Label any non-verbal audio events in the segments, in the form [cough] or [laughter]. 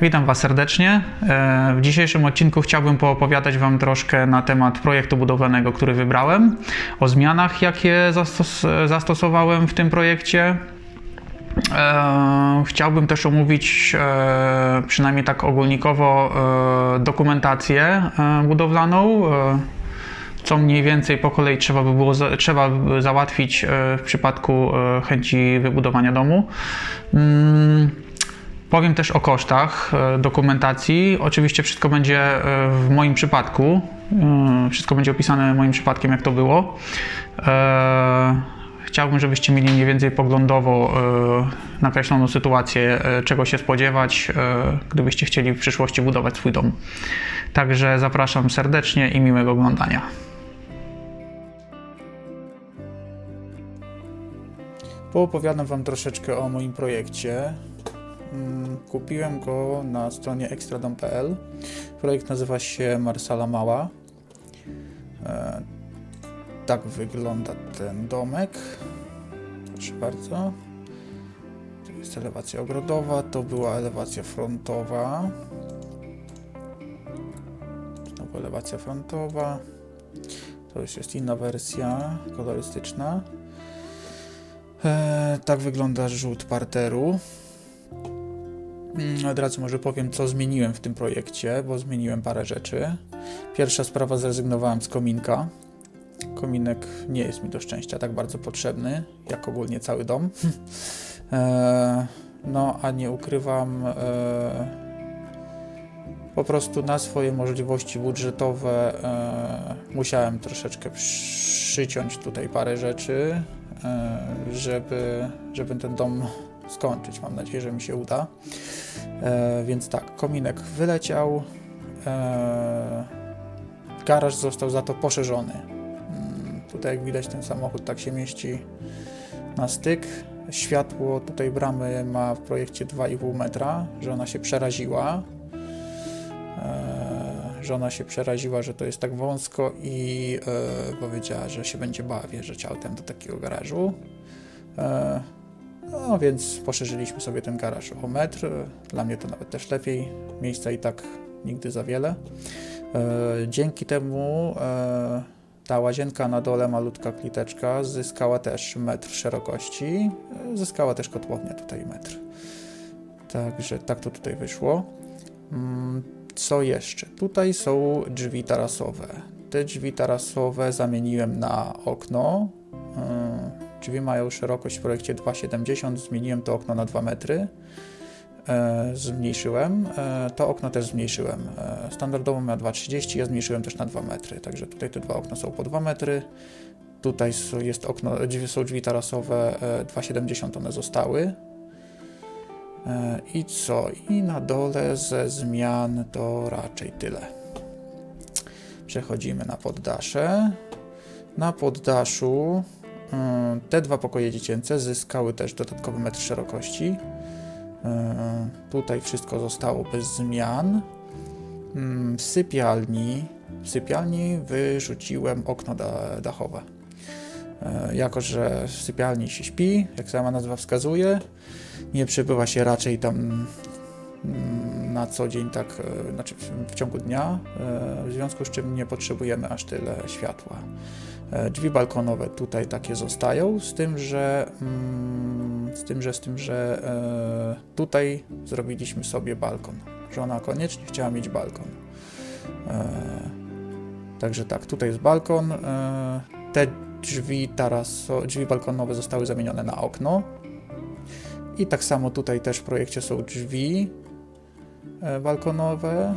Witam Was serdecznie. E, W dzisiejszym odcinku chciałbym poopowiadać Wam troszkę na temat projektu budowlanego, który wybrałem, o zmianach, jakie zastos zastosowałem w tym projekcie. E, Chciałbym też omówić, e, przynajmniej tak ogólnikowo, dokumentację budowlaną. Co mniej więcej po kolei trzeba by było trzeba załatwić w przypadku chęci wybudowania domu. Powiem też o kosztach e, dokumentacji. Oczywiście wszystko będzie e, w moim przypadku. e, Wszystko będzie opisane moim przypadkiem, jak to było. Chciałbym, żebyście mieli mniej więcej poglądowo nakreśloną sytuację, czego się spodziewać, gdybyście chcieli w przyszłości budować swój dom. Także zapraszam serdecznie i miłego oglądania. Poopowiadam Wam troszeczkę o moim projekcie. Mm, Kupiłem go na stronie ekstradom.pl. Projekt nazywa się Marsala Mała. E, tak wygląda ten domek. Proszę bardzo. To jest elewacja ogrodowa, to była elewacja frontowa. Znowu elewacja frontowa. To już jest inna wersja kolorystyczna. E, tak wygląda rzut parteru. Mm, Od razu może powiem, co zmieniłem w tym projekcie, bo zmieniłem parę rzeczy. Pierwsza sprawa, zrezygnowałem z kominka. Kominek nie jest mi do szczęścia tak bardzo potrzebny, jak ogólnie cały dom. [laughs] E, no, a nie ukrywam, e, po prostu na swoje możliwości budżetowe e, musiałem troszeczkę przyciąć tutaj parę rzeczy, żeby, żeby ten dom skończyć. Mam nadzieję, że mi się uda. E, więc tak, kominek wyleciał. E, garaż został za to poszerzony. Mm, tutaj, jak widać, ten samochód tak się mieści na styk. Światło tutaj bramy ma w projekcie 2,5 metra, że ona się przeraziła. E, że ona się przeraziła, że to jest tak wąsko i e, powiedziała, że się będzie bała wjeżdżać autem do takiego garażu. E, no więc poszerzyliśmy sobie ten garaż o metr. Dla mnie to nawet też lepiej. Miejsca i tak nigdy za wiele. E, dzięki temu e, ta łazienka na dole, malutka kliteczka, zyskała też metr szerokości. E, zyskała też kotłownia tutaj metr. Także tak to tutaj wyszło. Mm, Co jeszcze? Tutaj są drzwi tarasowe. Te drzwi tarasowe zamieniłem na okno. E, Drzwi mają szerokość w projekcie 2,70, zmieniłem to okno na 2 metry. E, zmniejszyłem. E, to okno też zmniejszyłem. E, standardowo miał 2,30, ja zmniejszyłem też na 2 metry. Także tutaj te dwa okna są po 2 metry. Tutaj jest okno, są drzwi tarasowe e, 2,70 one zostały. E, I co? I na dole ze zmian to raczej tyle. Przechodzimy na poddasze. Na poddaszu te dwa pokoje dziecięce zyskały też dodatkowy metr szerokości. E, Tutaj wszystko zostało bez zmian. Mm, W sypialni, w sypialni wyrzuciłem okno da, dachowe. E, Jako, że w sypialni się śpi, jak sama nazwa wskazuje, nie przebywa się raczej tam mm, na co dzień, tak, e, znaczy w, ciągu dnia, e, w związku z czym nie potrzebujemy aż tyle światła. E, Drzwi balkonowe tutaj takie zostają, z tym, że mm, z tym, że z tym, że tutaj zrobiliśmy sobie balkon. Żona koniecznie chciała mieć balkon. Także tak, tutaj jest balkon. Te drzwi taraso, drzwi balkonowe zostały zamienione na okno. I tak samo tutaj też w projekcie są drzwi balkonowe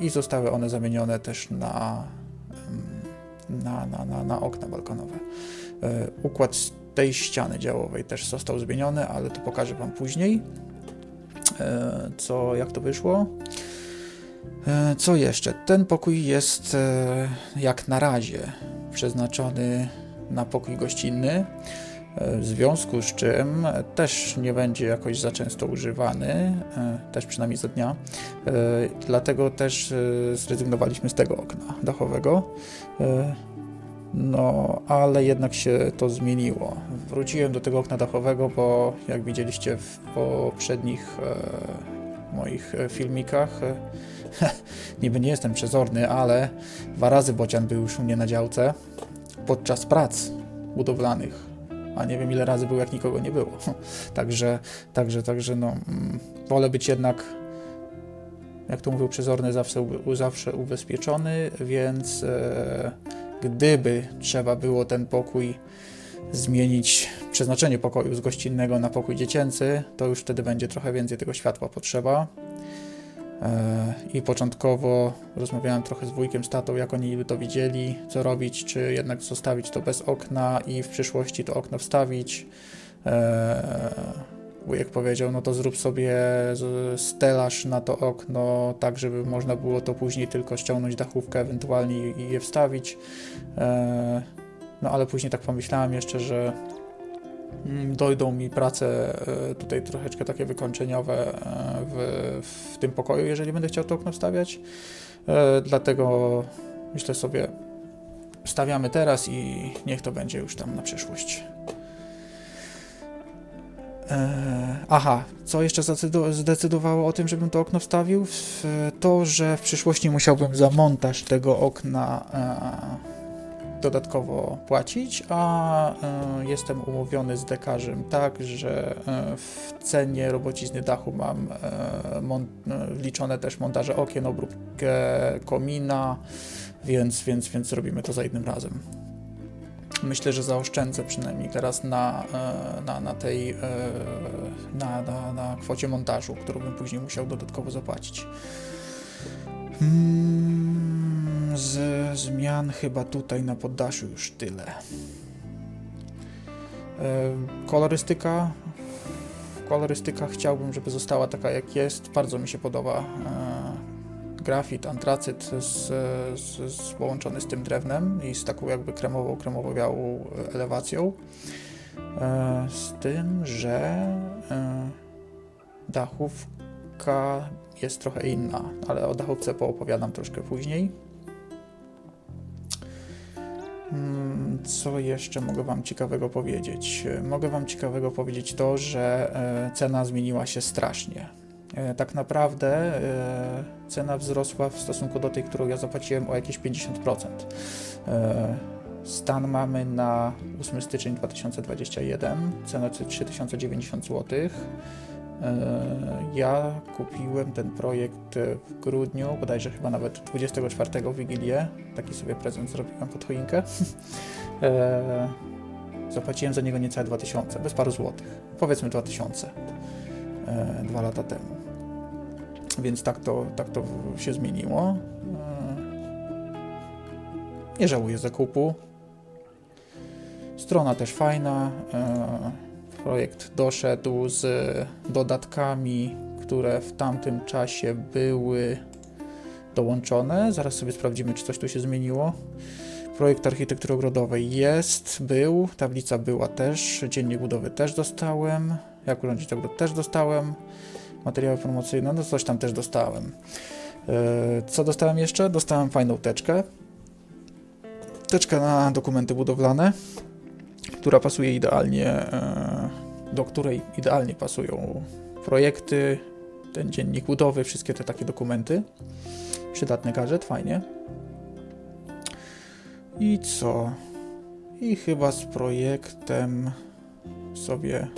i zostały one zamienione też na mm, na, na, na, na okna balkonowe. E, Układ tej ściany działowej też został zmieniony, ale to pokażę Wam później, e, co, jak to wyszło. E, Co jeszcze? Ten pokój jest e, jak na razie przeznaczony na pokój gościnny, e, w związku z czym też nie będzie jakoś za często używany, e, też przynajmniej za dnia. E, Dlatego też e, zrezygnowaliśmy z tego okna dachowego. No, ale jednak się to zmieniło. Wróciłem do tego okna dachowego, bo jak widzieliście w poprzednich moich filmikach. [laughs] Niby nie jestem przezorny, ale dwa razy bocian był już u mnie na działce podczas prac budowlanych, a nie wiem ile razy był, jak nikogo nie było. [laughs] Także, także, także, no, mm, wolę być jednak, jak to mówił przezorny, zawsze, zawsze ubezpieczony, więc e, gdyby trzeba było ten pokój zmienić, przeznaczenie pokoju z gościnnego na pokój dziecięcy, to już wtedy będzie trochę więcej tego światła potrzeba. E, I początkowo rozmawiałem trochę z wujkiem, z tatą, jak oni to widzieli, co robić, czy jednak zostawić to bez okna i w przyszłości to okno wstawić. E, Wujek powiedział, no to zrób sobie stelaż na to okno, tak żeby można było to później tylko ściągnąć dachówkę ewentualnie i je wstawić. E, No ale później tak pomyślałem jeszcze, że dojdą mi prace e, tutaj troszeczkę takie wykończeniowe e, w, w tym pokoju, jeżeli będę chciał to okno wstawiać. E, Dlatego myślę sobie, stawiamy teraz i niech to będzie już tam na przyszłość. Aha, co jeszcze zdecydowało o tym, żebym to okno wstawił? To, że w przyszłości musiałbym za montaż tego okna dodatkowo płacić, a e, jestem umówiony z dekarzem tak, że e, w cenie robocizny dachu mam e, e, wliczone też montaże okien, obróbkę komina, więc, więc, więc zrobimy to za jednym razem. Myślę, że zaoszczędzę przynajmniej teraz na, na, na tej na, na, na kwocie montażu, którą bym później musiał dodatkowo zapłacić. Mm, Z zmian chyba tutaj na poddaszu już tyle. E, Kolorystyka. Kolorystyka chciałbym, żeby została taka jak jest. Bardzo mi się podoba e, grafit, antracyt z, z, z połączony z tym drewnem i z taką jakby kremową, kremowo-białą elewacją. E, Z tym, że dachówka jest trochę inna, ale o dachówce poopowiadam troszkę później. Mm, Co jeszcze mogę Wam ciekawego powiedzieć? Mogę Wam ciekawego powiedzieć to, że e, cena zmieniła się strasznie. E, Tak naprawdę e, cena wzrosła w stosunku do tej, którą ja zapłaciłem o jakieś 50%. E, Stan mamy na 8 styczeń 2021, cena to 3090 zł. E, Ja kupiłem ten projekt w grudniu, bodajże chyba nawet 24 w Wigilię. Taki sobie prezent zrobiłem pod choinkę. [laughs] E, Zapłaciłem za niego niecałe 2000, bez paru złotych. Powiedzmy 2000 e, dwa lata temu. Więc tak to, tak to się zmieniło. E, Nie żałuję zakupu. Strona też fajna. E, Projekt doszedł z dodatkami, które w tamtym czasie były dołączone. Zaraz sobie sprawdzimy, czy coś tu się zmieniło. Projekt architektury ogrodowej jest, był, tablica była też, dziennik budowy też dostałem, jak urządzić ogród też dostałem, materiały promocyjne, no coś tam też dostałem. E, Co dostałem jeszcze? Dostałem fajną teczkę. Teczkę na dokumenty budowlane, która pasuje idealnie, e, do której idealnie pasują projekty, ten dziennik budowy, wszystkie te takie dokumenty. Przydatny gadżet, fajnie. I co? I chyba z projektem sobie.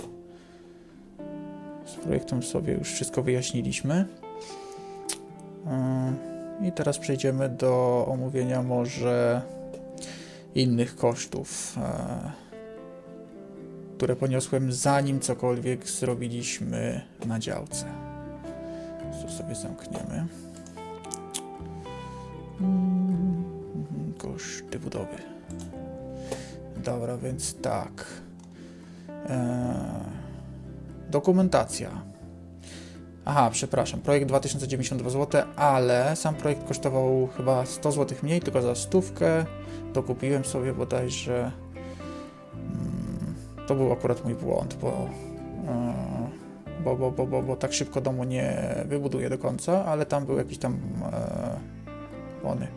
Z projektem sobie już wszystko wyjaśniliśmy. Yy, I teraz przejdziemy do omówienia może innych kosztów, e, które poniosłem zanim cokolwiek zrobiliśmy na działce. Tu sobie zamkniemy. Koszty budowy. Dobra, więc tak. Eee, dokumentacja. Aha, przepraszam, projekt 2092 zł, ale sam projekt kosztował chyba 100 zł mniej, tylko za stówkę. Dokupiłem sobie bodajże. To był akurat mój błąd, bo, e, bo, bo, bo, bo, bo tak szybko domu nie wybuduję do końca, ale tam był jakiś tam e, ony.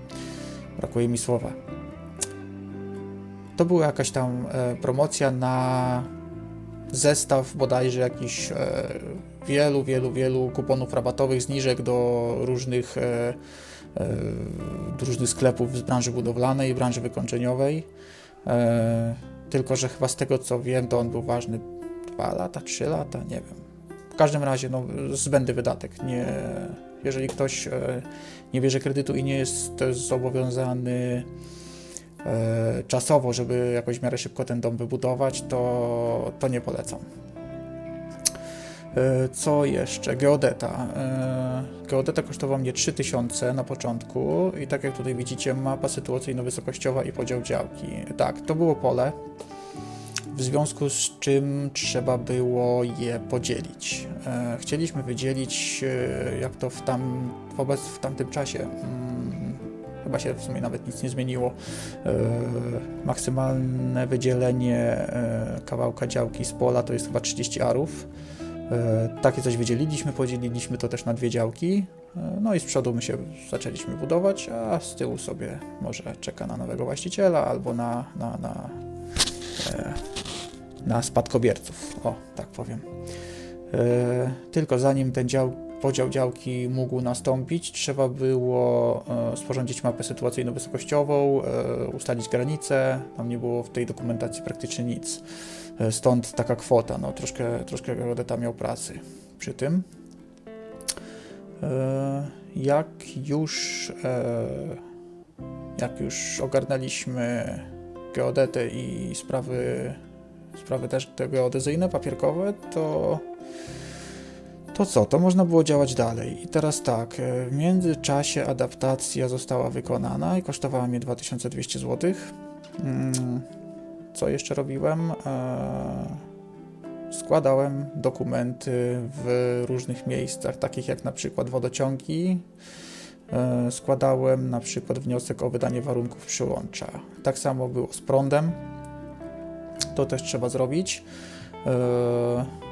Brakuje mi słowa. To była jakaś tam e, promocja na zestaw bodajże jakichś e, wielu, wielu, wielu kuponów rabatowych, zniżek do różnych, e, e, różnych sklepów z branży budowlanej, branży wykończeniowej. E, tylko, że chyba z tego co wiem, to on był ważny 2 lata, 3 lata, nie wiem. W każdym razie, no, zbędny wydatek. Nie, jeżeli ktoś e, nie bierze kredytu i nie jest zobowiązany e, czasowo, żeby jakoś w miarę szybko ten dom wybudować, to, to nie polecam. E, Co jeszcze? Geodeta. E, Geodeta kosztował mnie 3000 na początku i tak jak tutaj widzicie, mapa sytuacyjno-wysokościowa i podział działki. Tak, to było pole, w związku z czym trzeba było je podzielić. E, Chcieliśmy wydzielić, jak to w, tam, wobec, w tamtym czasie, mm, chyba się w sumie nawet nic nie zmieniło, maksymalne wydzielenie kawałka działki z pola to jest chyba 30 arów. E, Takie coś wydzieliliśmy, podzieliliśmy to też na dwie działki. E, No i z przodu my się zaczęliśmy budować, a z tyłu sobie może czeka na nowego właściciela albo na, na, na, e, na spadkobierców. O, tak powiem. Tylko zanim ten dział, podział działki mógł nastąpić, trzeba było sporządzić mapę sytuacyjno-wysokościową, ustalić granice. Tam nie było w tej dokumentacji praktycznie nic. E, Stąd taka kwota, no troszkę, troszkę geodeta miał pracy przy tym. E, Jak już, e, jak już ogarnęliśmy geodetę i sprawy, sprawy też te geodezyjne, papierkowe, to to co, to można było działać dalej. I teraz tak, w międzyczasie adaptacja została wykonana i kosztowała mnie 2200 zł. Co jeszcze robiłem? E, Składałem dokumenty w różnych miejscach, takich jak na przykład wodociągi. E, Składałem na przykład wniosek o wydanie warunków przyłącza. Tak samo było z prądem. To też trzeba zrobić. E,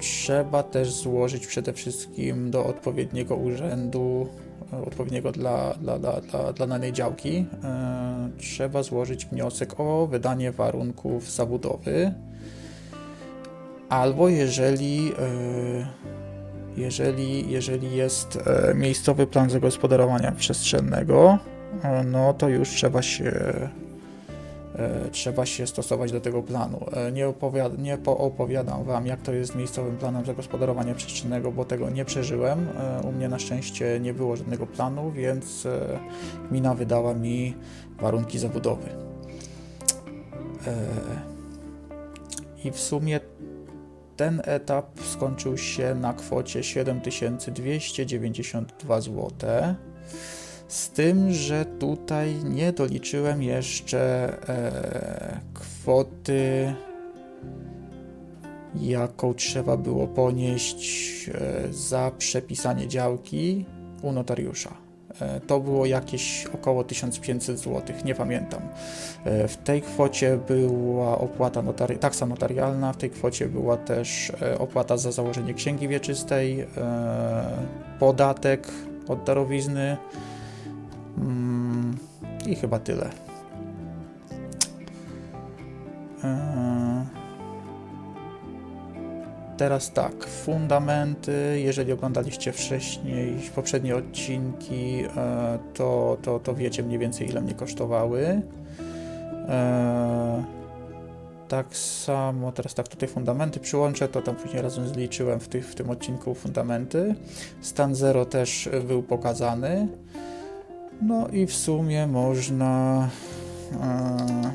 Trzeba też złożyć przede wszystkim do odpowiedniego urzędu, odpowiedniego dla, dla, dla, dla, dla danej działki, e, trzeba złożyć wniosek o wydanie warunków zabudowy. Albo jeżeli, e, jeżeli, jeżeli jest e, miejscowy plan zagospodarowania przestrzennego, no to już trzeba się trzeba się stosować do tego planu. E, Nie, opowiad- nie poopowiadam Wam, jak to jest z miejscowym planem zagospodarowania przestrzennego, bo tego nie przeżyłem. E, U mnie na szczęście nie było żadnego planu, więc e, gmina wydała mi warunki zabudowy. E, I w sumie ten etap skończył się na kwocie 7292 zł. Z tym, że tutaj nie doliczyłem jeszcze e, kwoty, jaką trzeba było ponieść e, za przepisanie działki u notariusza. E, to było jakieś około 1500 zł, nie pamiętam. E, w tej kwocie była opłata notari- taksa notarialna, w tej kwocie była też e, opłata za założenie księgi wieczystej, e, podatek od darowizny, Mm, I chyba tyle. Eee, Teraz tak, fundamenty. Jeżeli oglądaliście wcześniej poprzednie odcinki, e, to, to, to wiecie mniej więcej ile mnie kosztowały. Eee, Tak samo, teraz tak, tutaj fundamenty przyłączę, to tam później razem zliczyłem w, tych, w tym odcinku fundamenty. Stan 0 też był pokazany. No i w sumie można. e,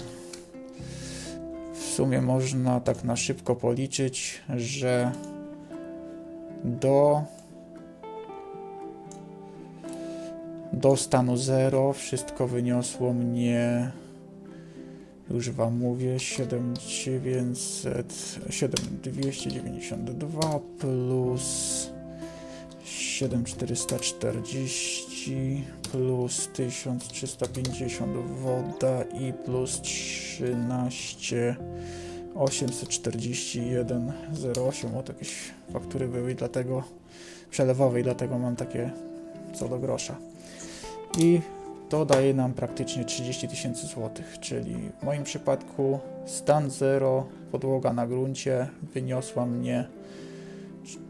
W sumie można tak na szybko policzyć, że do. Do stanu 0 wszystko wyniosło mnie. Już wam mówię, 7900, 7292 plus 7440 plus 1350 woda i plus 13 841,08 o jakieś faktury były i dlatego przelewowe i dlatego mam takie co do grosza. I to daje nam praktycznie 30 tysięcy złotych, czyli w moim przypadku stan 0, podłoga na gruncie wyniosła mnie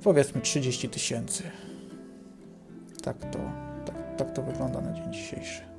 powiedzmy 30 tysięcy. Tak to, tak to wygląda na dzień dzisiejszy.